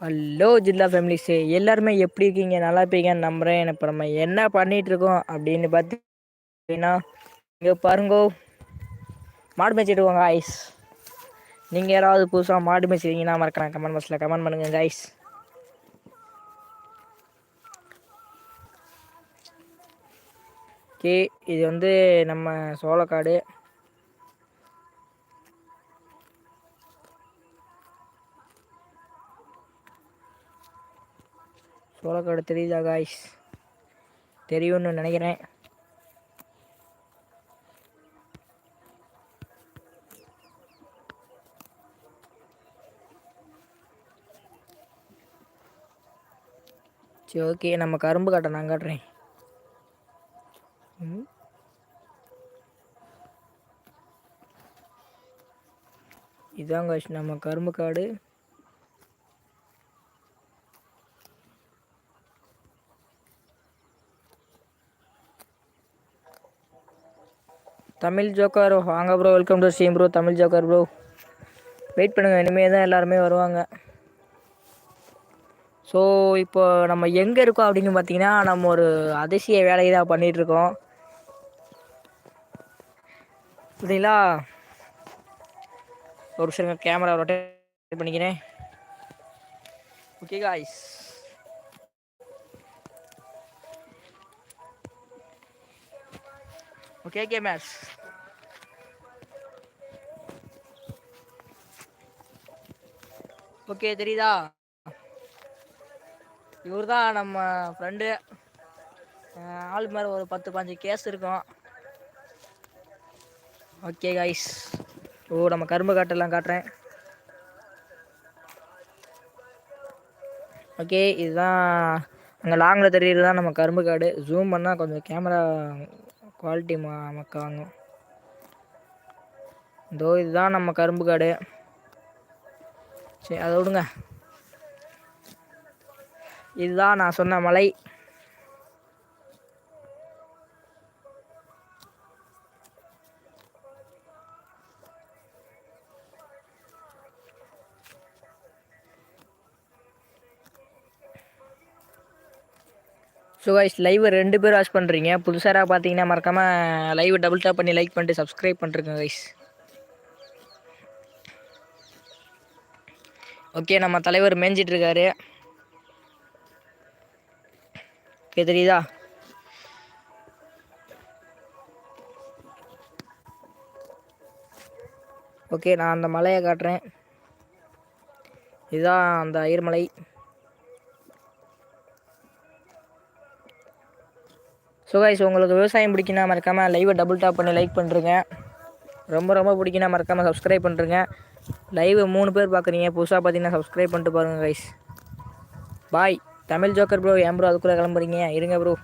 Hello ஜில்லா families எல்லாருமே எப்படி இருக்கீங்க? நல்லா இருப்பீங்கன்னு நம்புறேன். எனக்கு நம்ம என்ன பண்ணிகிட்ருக்கோம் இருக்கோம் அப்படின்னு அப்படின்னா இங்கே பாருங்கோ. மாடு மேய்சிட்டு இருக்கோம் நீங்கள் யாராவது புதுசாக மாடு மேய்ச்சிருக்கீங்கன்னா மறக்காம கமெண்ட் பாக்ஸில் கமெண்ட் பண்ணுங்க ஐஸ் ஓகே இது வந்து நம்ம சோளக்காடு. சோளக்காடு தெரியுதா காய்ஸ் தெரியும்னு நினைக்கிறேன். சரி ஓகே நம்ம கரும்பு காட்டை நான் காட்டுறேன். ம்? நம்ம கரும்பு காடு. தமிழ் ஜோக்கர் வாங்க bro welcome to stream bro Tamil joker bro wait பண்ணுங்கள் இனிமேல் தான் எல்லாருமே வருவாங்க. ஸோ இப்போ நம்ம எங்கே இருக்கோம் அப்படின்னு பார்த்தீங்கன்னா நம்ம ஒரு அதிசய வேலையை தான் பண்ணிகிட்ருக்கோம் புரியுங்களா ஒரு நிமிஷம் கேமரா ரொட்டேட் பண்ணிக்கிறேன். Okay guys okay gamers. Okay தெரியுதா இவர் தான் நம்ம ஃப்ரெண்டு ஆள் மேலே ஒரு பத்து பாஞ்சு கேஸ் இருக்கும். ஓகே கைஸ் ஓ நம்ம கரும்பு காட்டெல்லாம் காட்டுறேன். ஓகே இதுதான் அங்கே லாங்கில் தெரியுறது தான் நம்ம கரும்பு காடு. ஜூம் பண்ணால் கொஞ்சம் கேமரா குவாலிட்டி மா மக்க இதோ இதுதான் நம்ம கரும்பு காடு. சரி அதை விடுங்க. இதுதான் நான் சொன்ன மலை. ஸோ கைஸ் லைவ் ரெண்டு பேர் வாட்ச் பண்ணுறீங்க புதுசாக பார்த்தீங்கன்னா மறக்காமல் லைவ் டபுள் டாப் பண்ணி லைக் பண்ணிட்டு சப்ஸ்கிரைப் பண்ணிருங்க கைஸ் ஓகே நம்ம தலைவர் மேய்ஞ்சிட்டு இருக்காரு. ஓகே தெரியுதா? ஓகே நான் அந்த மலையை காட்டுறேன். இதுதான் அந்த ஐயர்மலை ஸோ கைஸ் உங்களுக்கு விவசாயம் பிடிக்குன்னா மறக்காமல் லைவை டபுள் டாப் பண்ணி லைக் பண்ணுறேங்க ரொம்ப ரொம்ப பிடிக்குன்னா மறக்காமல் சப்ஸ்கிரைப் பண்ணுறேங்க லைவ் மூணு பேர் பார்க்குறீங்க புதுசாக பார்த்தீங்கன்னா சப்ஸ்கிரைப் பண்ணிட்டு பாருங்கள் guys bye Tamil joker bro ஏன் ப்ரோ அதுக்குள்ளே கிளம்புறீங்க. இருங்க ப்ரோ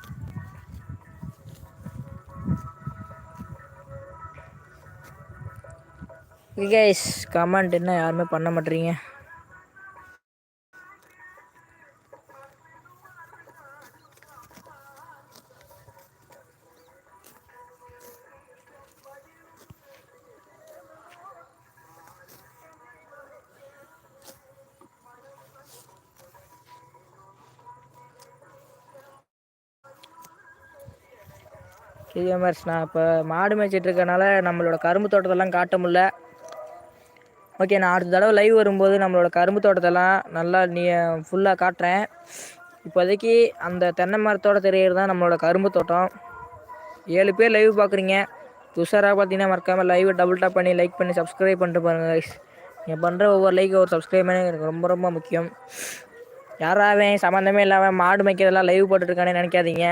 கைஸ் கமெண்ட் என்ன? யாருமே பண்ண மாட்டேறீங்க கேமர்ஸ் நான் இப்போ மாடு மேய்ச்சிட்டு இருக்கனால நம்மளோட கரும்பு தோட்டத்தெல்லாம் காட்ட முடில ஓகே நான் அடுத்த தடவை லைவ் வரும்போது நம்மளோட கரும்பு தோட்டத்தெல்லாம் நல்லா நீ ஃபுல்லாக காட்டுறேன். இப்போதைக்கு அந்த தென்னை மரத்தோட தெரிகிறது தான் நம்மளோட கரும்பு தோட்டம். ஏழு பேர் லைவ் பார்க்குறீங்க துஷாராக பார்த்தீங்கன்னா மறக்காமல் லைவ் டபுள் டாப் பண்ணி லைக் பண்ணி சப்ஸ்கிரைப் பண்ணிட்டு பாருங்கள் கைஸ் நீங்கள் பண்ணுற ஒவ்வொரு லைக் ஒரு சப்ஸ்கிரைப் பண்ணி எனக்கு ரொம்ப ரொம்ப முக்கியம். யாராவே சம்மந்தமே இல்லாமல் மாடு மேய்க்கிறதெல்லாம் லைவ் போட்டுட்ருக்கானே நினைக்காதீங்க.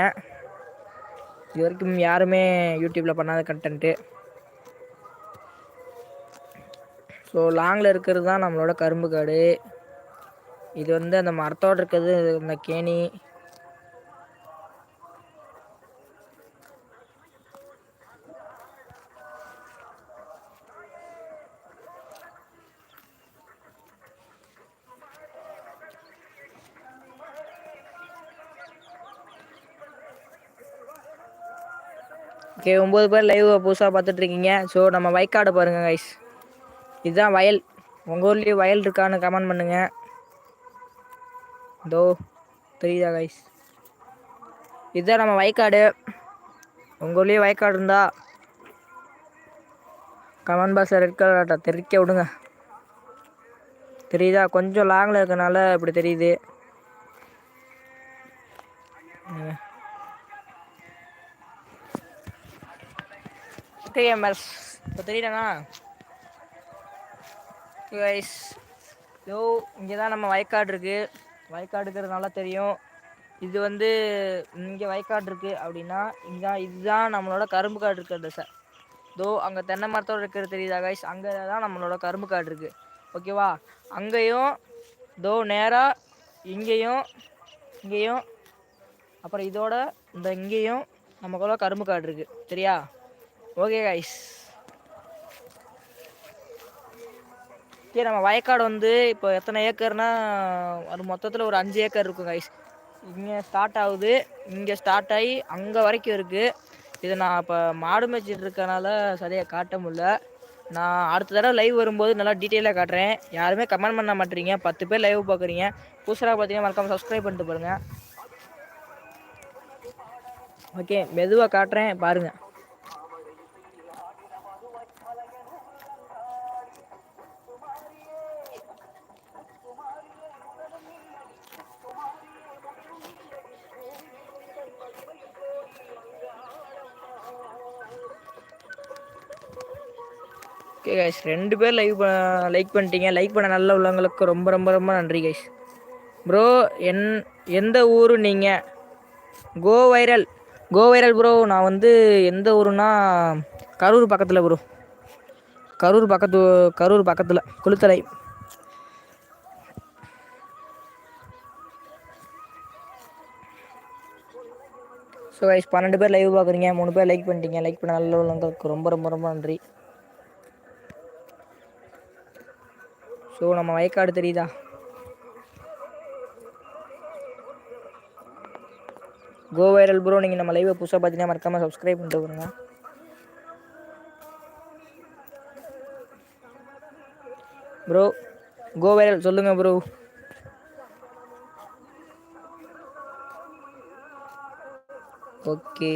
இது வரைக்கும் யாருமே யூடியூப்பில் பண்ணாத கண்டென்ட்டு ஸோ லாங்கில் இருக்கிறது தான் நம்மளோட கரும்பு காடு இது வந்து அந்த மரத்தோடு இருக்கிறது இந்த கேணி ஓகே ஒம்பது பேர் லைவ் புதுசாக பார்த்துட்ருக்கீங்க. ஸோ நம்ம வயக்காடு பாருங்கள் கைஸ் இதுதான் வயல். உங்கள் ஊர்லேயும் வயல் இருக்கான்னு கமெண்ட் பண்ணுங்கள் இதோ தெரியுதா கைஸ் இதுதான் நம்ம வயக்காடு. உங்கள் ஊர்லேயும் வயக்காடு இருந்தா கமெண்ட் பாக்ஸை ரெட் கலர் தெரிக்க விடுங்க. தெரியுதா? கொஞ்சம் லாங்கில் இருக்கனால இப்படி தெரியுது. டிஎம்எஸ் இப்போ தெரியலண்ணா. கைஸ் யோ இங்கே தான் நம்ம வயக்காடு இருக்குது வயக்காடு இருக்கிறது நல்லா தெரியும். இது வந்து இங்கே வயக்காடு இருக்குது அப்படின்னா இங்கே இதுதான் நம்மளோட கரும்பு காடு இருக்கிறது சார் தோ அங்கே தென்னை மரத்தோடு இருக்கிறது தெரியுதா கைஸ் அங்கே தான் நம்மளோட கரும்பு காடு இருக்குது ஓகேவா அங்கேயும் தோ நேராக இங்கேயும் இங்கேயும் அப்புறம் இதோட இந்த இங்கேயும் நமக்குள்ள கரும்பு காடு இருக்குது சரியா? ஓகே கைஸ் ஓகே நம்ம வயக்காடு வந்து இப்போ எத்தனை ஏக்கர்னா அது மொத்தத்தில் ஒரு அஞ்சு ஏக்கர் இருக்கும் கைஸ் இங்கே ஸ்டார்ட் ஆகுது. இங்கே ஸ்டார்ட் ஆகி அங்கே வரைக்கும் இருக்குது இதை நான் இப்போ மாடு மேய்ச்சிட்டு இருக்கனால சரியாக காட்ட முடில நான் அடுத்த தடவை லைவ் வரும்போது நல்லா டீட்டெயிலாக காட்டுறேன். யாருமே கமெண்ட் பண்ண மாட்டேறீங்க. பத்து பேர் லைவ் பார்க்குறீங்க. புதுசாக பார்த்தீங்கன்னா மறக்காமல் சப்ஸ்கிரைப் பண்ணிட்டு பாருங்கள் ஓகே மெதுவாக காட்டுறேன். பாருங்கள் ஓகே கைஸ் ரெண்டு பேர் லைக் லைக் பண்ணிட்டீங்க. லைக் பண்ண நல்ல உள்ளவங்களுக்கு ரொம்ப ரொம்ப ரொம்ப நன்றி கைஸ் ப்ரோ என் எந்த ஊர் நீங்கள் go viral go viral bro நான் வந்து எந்த ஊருன்னா கரூர் பக்கத்தில் ப்ரோ கரூர் பக்கத்து கரூர் பக்கத்தில் குளித்தலை. ஸோ கைஸ் பன்னெண்டு பேர் லைவ் பார்க்குறீங்க. மூணு பேர் லைக் பண்ணிட்டீங்க. லைக் பண்ண நல்ல உள்ளவங்களுக்கு ரொம்ப ரொம்ப ரொம்ப நன்றி. ஸோ நம்ம வயக்காடு தெரியுதா? கோ வைரல் ப்ரோ நீங்கள் நம்ம லைவை புதுசாக பார்த்தீங்கன்னா மறக்காமல் சப்ஸ்கிரைப் பண்ணிட்டு வருங்க ப்ரோ கோ வைரல் சொல்லுங்கள் bro okay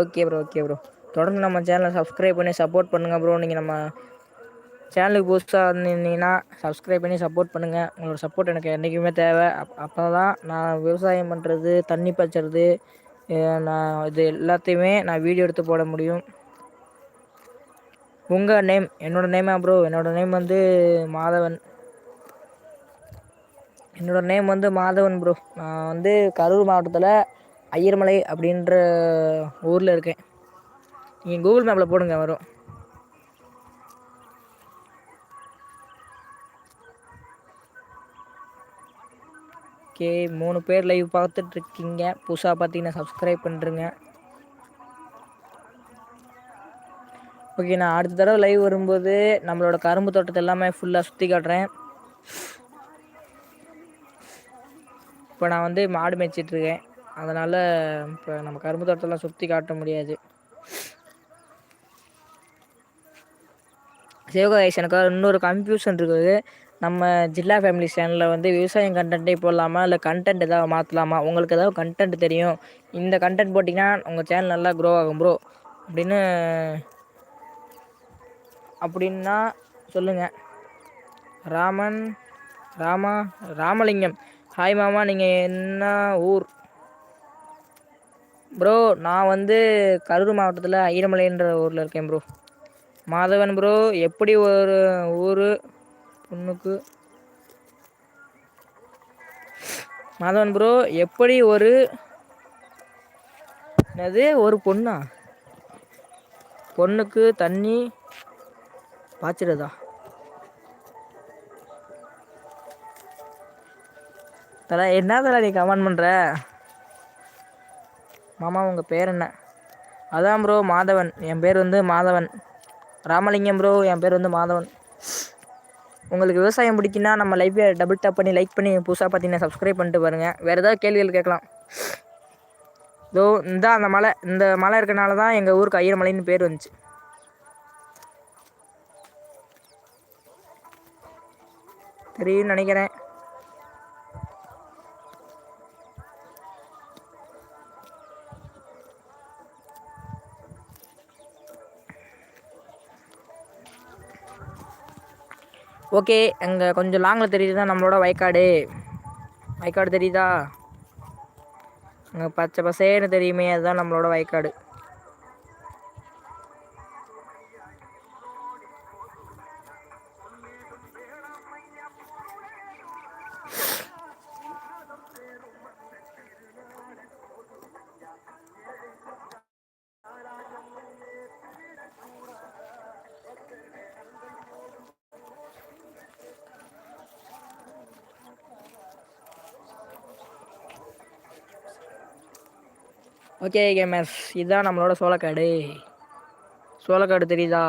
okay bro okay bro தொடர்ந்து நம்ம சேனலை சப்ஸ்கிரைப் பண்ணி சப்போர்ட் பண்ணுங்கள் ப்ரோ நீங்கள் நம்ம சேனலுக்கு புதுசாக இருந்தீங்கன்னா சப்ஸ்கிரைப் பண்ணி சப்போர்ட் பண்ணுங்கள் உங்களோட சப்போர்ட் எனக்கு என்றைக்குமே தேவை. அப் அப்போ தான் நான் விவசாயம் பண்ணுறது தண்ணி பாய்ச்சறது நான் இது எல்லாத்தையுமே நான் வீடியோ எடுத்து போட முடியும். உங்கள் நேம் என்னோடய நேமா ப்ரோ என்னோடய நேம் வந்து மாதவன். என்னோடய நேம் வந்து மாதவன் ப்ரோ நான் வந்து கரூர் மாவட்டத்தில் ஐயர்மலை அப்படின்ற ஊரில் இருக்கேன். நீங்கள் கூகுள் மேப்பில் போடுங்க வரும். ஓகே மூணு பேர் லைவ் பார்த்துட்ருக்கீங்க. புதுசாக பார்த்தீங்கன்னா சப்ஸ்கிரைப் பண்ணுறேங்க ஓகே நான் அடுத்த தடவை லைவ் வரும்போது நம்மளோட கரும்பு தோட்டத்தை எல்லாமே ஃபுல்லாக சுற்றி காட்டுறேன். இப்போ நான் வந்து மாடு மேய்ச்சிட்ருக்கேன். அதனால் இப்போ நம்ம கரும்பு தோட்டத்தெல்லாம் சுற்றி காட்ட முடியாது. சிவகாய்ஸ் எனக்கு இன்னொரு கன்ஃபியூஷன் இருக்குது. நம்ம ஜில்லா ஃபேமிலி சேனலில் வந்து விவசாயம் கண்டென்ட்டே போடலாமா? இல்லை கண்டென்ட் ஏதாவது மாற்றலாமா உங்களுக்கு ஏதாவது கண்டென்ட் தெரியும். இந்த கண்டென்ட் போட்டிங்கன்னா உங்கள் சேனல் நல்லா க்ரோ ஆகும் ப்ரோ அப்படின்னு அப்படின்னா சொல்லுங்கள் ராமன் ராமா ராமலிங்கம். ஹாய் மாமா நீங்கள் என்ன ஊர்? ப்ரோ நான் வந்து கரூர் மாவட்டத்தில் ஐரமலைன்ற ஊரில் இருக்கேன் ப்ரோ மாதவன் ப்ரோ எப்படி ஒரு ஊர் பொண்ணுக்கு. மாதவன் ப்ரோ எப்படி ஒரு என்னது ஒரு பொண்ணா? பொண்ணுக்கு தண்ணி பாய்ச்சிடுதா தல என்ன தல நீ கமெண்ட் பண்ணுற மாமா உங்கள் பேர் என்ன? அதான் ப்ரோ மாதவன். என் பேர் வந்து மாதவன். ராமலிங்கம் ப்ரோ என் பேர் வந்து மாதவன். உங்களுக்கு விவசாயம் பிடிக்குன்னா நம்ம லைஃப்பை டபுள் டேப் பண்ணி லைக் பண்ணி புதுசாக பார்த்தீங்கன்னா சப்ஸ்கிரைப் பண்ணிட்டு பாருங்கள் வேறு ஏதாவது கேள்விகள் கேட்கலாம். இதோ இந்த அந்த மலை இந்த மலை இருக்கனால தான் எங்கள் ஊருக்கு ஐயர் மலைன்னு பேர் வந்துச்சு. தெரியும்னு நினைக்கிறேன். ஓகே அங்கே கொஞ்சம் லாங்கில் தெரியுது தான் நம்மளோட வயக்காடு. வயக்காடு தெரியுதா? அங்கே பச்சை பசேன்னு தெரியுமே அதுதான் நம்மளோட வயக்காடு. ஓகே கேமர்ஸ் இதுதான் நம்மளோட சோளக்காடு. சோளக்காடு தெரியுதா?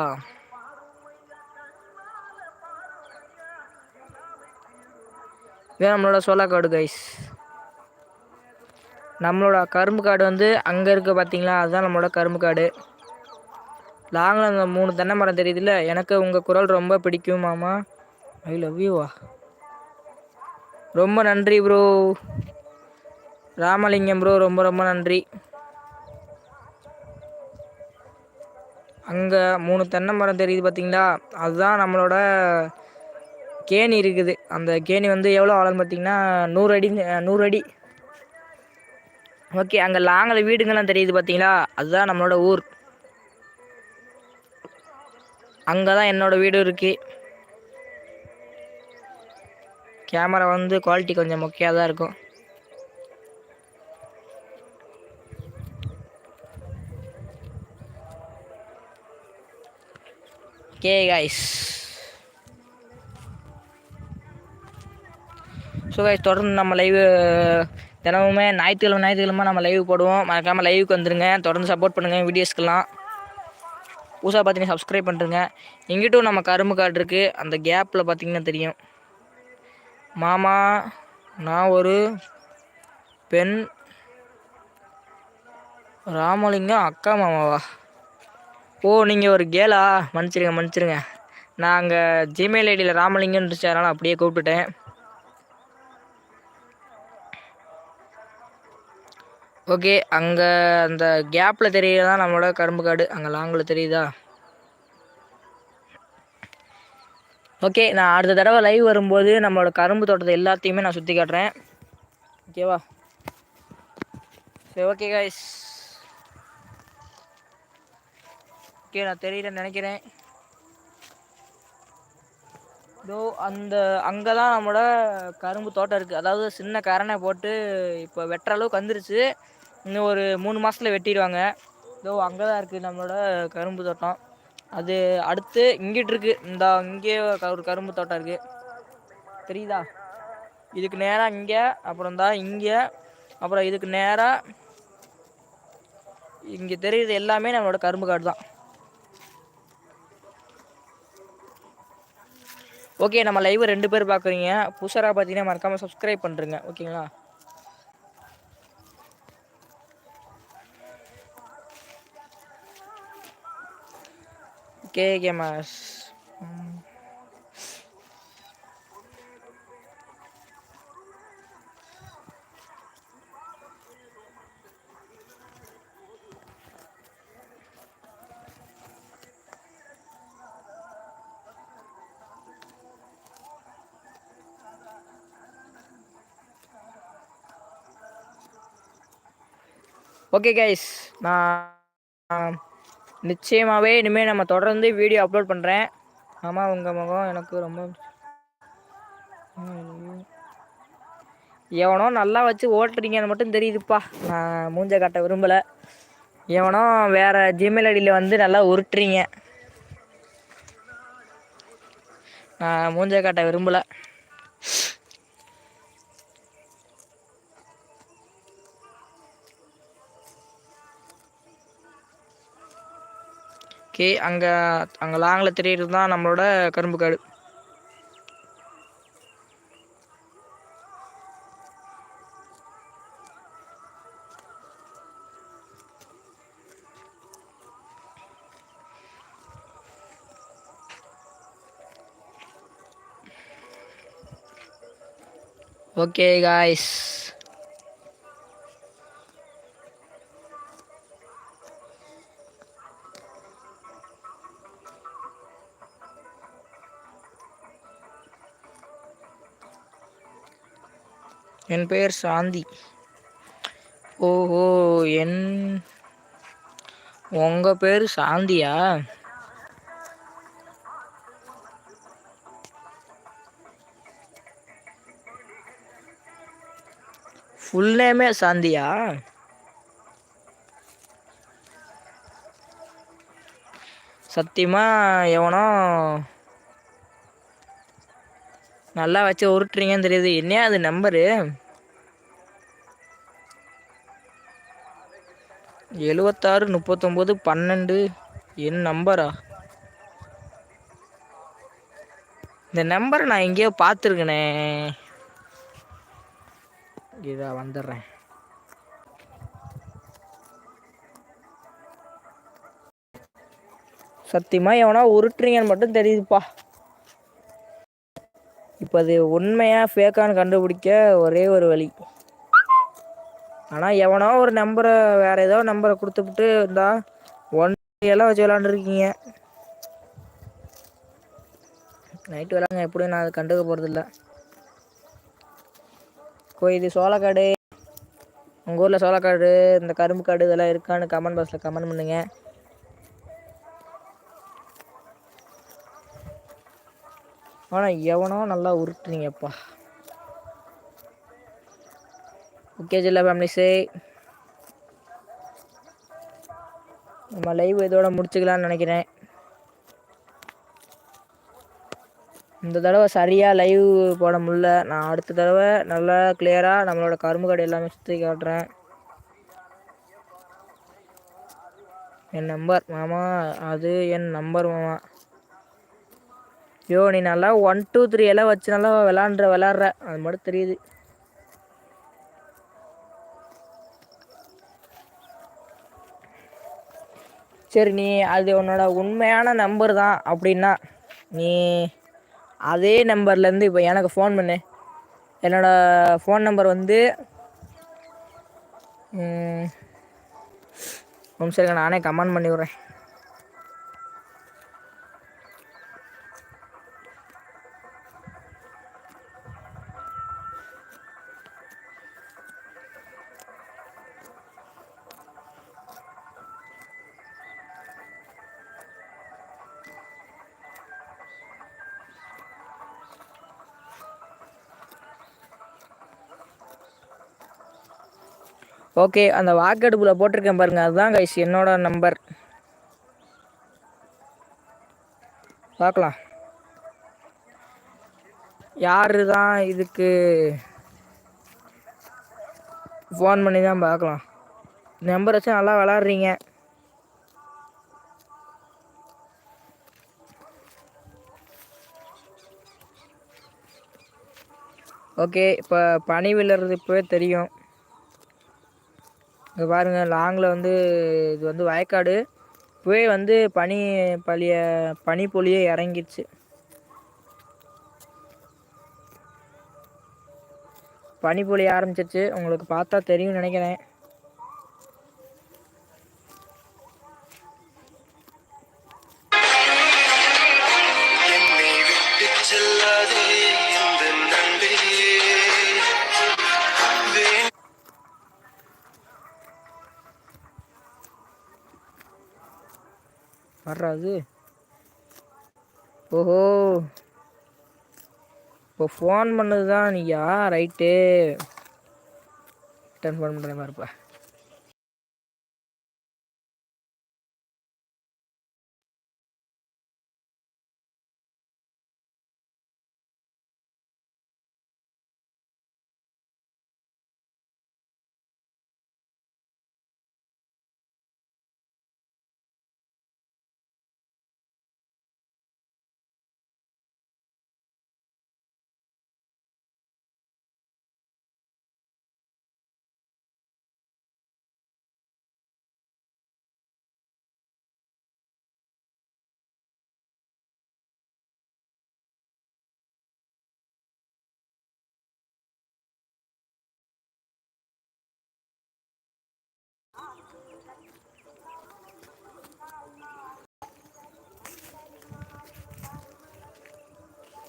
இதுதான் நம்மளோட சோளக்காடு கைஸ் நம்மளோட கரும்பு காடு வந்து அங்கே இருக்க பார்த்தீங்களா அதுதான் நம்மளோட கரும்பு காடு. லாங்கில் அந்த மூணு தென்னை மரம் தெரியுதுல்ல? எனக்கு உங்கள் குரல் ரொம்ப பிடிக்கும் மாமா. ஐ லவ் யூவா ரொம்ப நன்றி ப்ரோ ராமலிங்கம் ப்ரோ ரொம்ப ரொம்ப நன்றி. அங்கே மூணு தென்னை மரம் தெரியுது பார்த்தீங்களா அதுதான் நம்மளோட கேணி இருக்குது. அந்த கேணி வந்து எவ்வளோ ஆழம் பார்த்தீங்கன்னா நூறு அடி நூறு அடி. ஓகே அங்கே லாங்கில் வீடுங்கெல்லாம் தெரியுது பார்த்தீங்களா அதுதான் நம்மளோட ஊர். அங்கே தான் என்னோடய வீடு இருக்குது கேமரா வந்து குவாலிட்டி கொஞ்சம் மொக்கையாக தான் இருக்கும். ஓகே கைஸ் ஸோ கைஸ் தொடர்ந்து நம்ம லைவ் தினமுமே ஞாயிற்றுக்கிழமை ஞாயிற்றுக்கிழமை நம்ம லைவ் போடுவோம். மறக்காமல் லைவுக்கு வந்துடுங்க தொடர்ந்து சப்போர்ட் பண்ணுங்கள் வீடியோஸ்க்கெல்லாம் புதுசாக பார்த்தீங்கன்னா சப்ஸ்கிரைப் பண்ணுறங்க இங்கிட்டும் நம்ம கரும்பு காடு இருக்குது அந்த கேப்பில் பார்த்தீங்கன்னா தெரியும். மாமா நான் ஒரு பெண். ராமலிங்கம் அக்கா மாமாவா? ஓ நீங்கள் ஒரு கேலா மன்னிச்சிருங்க மன்னிச்சிருங்க. நான் அங்கே ஜிமெயில் ஐடியில் ராமலிங்கம் இருந்துச்சு அதனால் அப்படியே கூப்பிட்டுட்டேன். ஓகே அங்கே அந்த கேப்பில் தெரியுதா நம்மளோட கரும்பு காடு. அங்கே லாங்கில் தெரியுதா? ஓகே நான் அடுத்த தடவை லைவ் வரும்போது நம்மளோட கரும்பு தோட்டத்தை எல்லாத்தையுமே நான் சுற்றி காட்டுறேன். ஓகேவா? சரி ஓகே காய்ஸ் ஓகே நான் தெரியலன்னு நினைக்கிறேன். இதோ அந்த அங்கே தான் நம்மளோட கரும்பு தோட்டம் இருக்குது அதாவது சின்ன கரணை போட்டு இப்போ வெட்டுற அளவுக்கு வந்துருச்சு. இன்னும் ஒரு மூணு மாதத்தில் வெட்டிடுவாங்க. இதோ அங்கே தான் இருக்குது நம்மளோட கரும்பு தோட்டம். அது அடுத்து இங்கிட்டு இருக்குது இந்த இங்கே ஒரு கரும்பு தோட்டம் இருக்குது தெரியுதா? இதுக்கு நேராக இங்கே அப்புறம் தான் இங்கே அப்புறம் இதுக்கு நேராக இங்கே தெரியுது எல்லாமே நம்மளோட கரும்பு காடு தான் ஓகே நம்ம லைவ் ரெண்டு பேர் பார்க்குறீங்க புதுசாக பார்த்தீங்கன்னா மறக்காமல் சப்ஸ்கிரைப் பண்ணுறங்க ஓகேங்களா? ஓகே கேமாஸ் ஓகே கைஸ் நான் நிச்சயமாகவே இனிமேல் நம்ம தொடர்ந்து வீடியோ அப்லோட் பண்ணுறேன் ஆமாம் உங்கள் முகம் எனக்கு ரொம்ப எவனோ நல்லா வச்சு ஓட்டுறீங்கன்னு மட்டும் தெரியுதுப்பா. நான் மூஞ்ச காட்ட விரும்பலை. எவனோ வேறு ஜிமெயில் ஐடியில் வந்து நல்லா உருட்டுறீங்க. நான் மூஞ்ச காட்ட விரும்பலை. ஓகே அங்கே அங்கே லாங்கில் தெரியுறது தான் நம்மளோட கரும்பு காடு. ஓகே காய்ஸ் என் பெயர் சாந்தி. ஓஹோ என் உங்க பேரு சாந்தியா? ஃபுல் நேமே சாந்தியா? சத்தியமா எவனோ நல்லா வச்சு உருட்டுறீங்கன்னு தெரியுது. என்னையா அது நம்பரு? எழுவத்தாறு முப்பத்தொம்போது பன்னெண்டு என் நம்பரா? இந்த நம்பரை நான் எங்கேயோ பார்த்துருக்கனே. இதா வந்துடுறேன். சத்தியமாக எவனா உருட்டுறீங்கன்னு மட்டும் தெரியுதுப்பா. இப்போ அது உண்மையாக ஃபேக்கான்னு கண்டுபிடிக்க ஒரே ஒரு வழி. ஆனால் எவனோ ஒரு நம்பரை வேறு ஏதோ நம்பரை கொடுத்துப்புட்டு இருந்தா ஒன் எல்லாம் வச்சு விளாண்டுருக்கீங்க நைட்டு விளாடுங்க எப்படியும் நான் அதை கண்டுக்க போகிறதில்ல கோ இது சோளக்காடு உங்கள் ஊரில் சோளக்காடு இந்த கரும்பு காடு இதெல்லாம் இருக்கான்னு கமெண்ட் பாக்ஸில் கமெண்ட் பண்ணுங்கள் ஆனால் எவனோ நல்லா உருட்டுனீங்கப்பா. ஓகே ஜில்லா ஃபேமிலிஸே நம்ம லைவ் இதோட முடிச்சுக்கலாம்னு நினைக்கிறேன். இந்த தடவை சரியாக லைவ் போட முடில நான் அடுத்த தடவை நல்லா கிளியராக நம்மளோட கரும்பு கடை எல்லாமே சுற்றி காட்டுறேன். என் நம்பர் மாமா அது என் நம்பர் மாமா. யோ நீ நல்லா ஒன் டூ த்ரீ எல்லாம் வச்சு நல்லா விளாண்டுற விளாட்ற. அது மட்டும் தெரியுது. சரி நீ அது உன்னோட உண்மையான நம்பர் தான் அப்படின்னா நீ அதே நம்பர்லேருந்து இப்போ எனக்கு ஃபோன் பண்ணு. என்னோடய ஃபோன் நம்பர் வந்து நிமிஷம் நானே கமெண்ட் பண்ணி விட்றேன் ஓகே அந்த வாக்கெடுப்பில் போட்டிருக்கேன் பாருங்கள் அதுதான் கைஸ் என்னோட நம்பர் பார்க்கலாம். யாரு தான் இதுக்கு ஃபோன் பண்ணி தான் பார்க்கலாம். நம்பர் வச்சு நல்லா விளாட்றீங்க ஓகே இப்போ பனி விழுறது இப்போவே தெரியும். இங்கே பாருங்கள் லாங்கில் வந்து இது வந்து வயக்காடு. இப்போவே வந்து பனி பழிய பனி பொழியே இறங்கிடுச்சு பனி பொழிய ஆரம்பிச்சிருச்சு. உங்களுக்கு பார்த்தா தெரியும்னு நினைக்கிறேன். வர்றாது. ஓஹோ. இப்போ ஃபோன் பண்ணது தான் நீயா ரைட்டு ரிட்டர்ன் ஃபோன் பண்ணுறேன் பாருப்பா.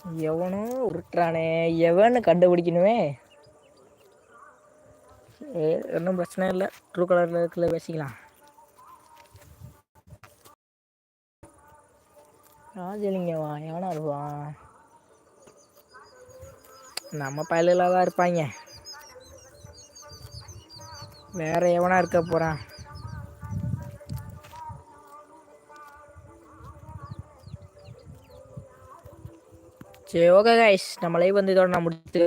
எவனோ உருட்டுறானே எவன்னு கண்டுபிடிக்கணுமே? ஒன்றும் பிரச்சனை இல்லை. ட்ரூ கலரில் இருக்குல்ல பேசிக்கலாம். ராஜலிங்கவா எவனா இருப்பான் நம்ம பயலாக தான் இருப்பாங்க. வேற எவனா இருக்க போகிறான் சரி ஓகே கைஸ் நம்ம லைவ் வந்து இதோட நான் முடிச்சு